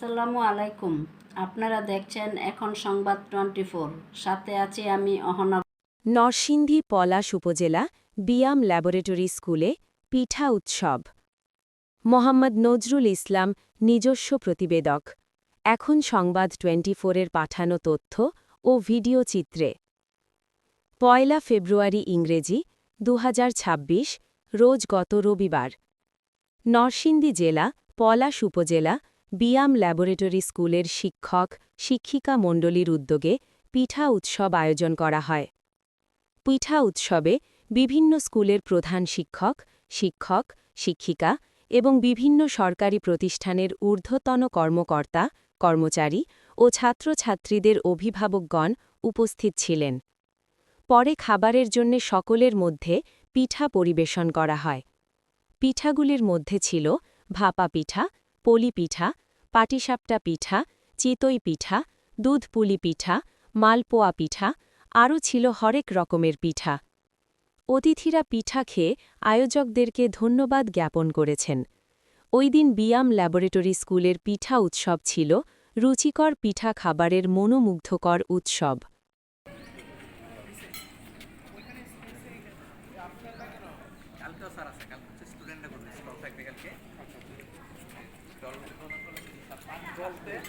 আসসালামু আলাইকুম। আপনারা দেখছেন এখন সংবাদ টোয়েন্টি সাথে আছি আমি অহনা। নরসিংদী পলাশ উপজেলা, বিয়াম ল্যাবরেটরি স্কুলে পিঠা উৎসব। মোহাম্মদ নজরুল ইসলাম, নিজস্ব প্রতিবেদক। এখন সংবাদ টোয়েন্টি ফোরের পাঠানো তথ্য ও ভিডিও চিত্রে। পয়লা ফেব্রুয়ারি ইংরেজি দু হাজার ছাব্বিশ, রোজ গত রবিবার। নরসিংদী জেলা, পলাশ উপজেলা বিয়াম ল্যাবরেটরি স্কুলের শিক্ষক, শিক্ষিকা মণ্ডলীর উদ্যোগে পিঠা উৎসব আয়োজন করা হয়। পিঠা উৎসবে বিভিন্ন স্কুলের প্রধান শিক্ষক শিক্ষক, শিক্ষিকা এবং বিভিন্ন সরকারি প্রতিষ্ঠানের ঊর্ধ্বতন কর্মকর্তা, কর্মচারী ও ছাত্রছাত্রীদের অভিভাবকগণ উপস্থিত ছিলেন। পরে খাবারের জন্য সকলের মধ্যে পিঠা পরিবেশন করা হয়। পিঠাগুলির মধ্যে ছিল ভাপা পিঠা পলি পিঠা, পাটিসাপটা পিঠা, চিতই পিঠা, দুধ পুলি পিঠা, মালপোয়া পিঠা, আরও ছিল হরেক রকমের পিঠা। অতিথিরা পিঠা খেয়ে আয়োজকদেরকে ধন্যবাদ জ্ঞাপন করেছেন। ওই দিন বিয়াম ল্যাবরেটরি স্কুলের পিঠা উৎসব ছিল, রুচিকর পিঠা খাবারের মনোমুগ্ধকর উৎসব। Gracias.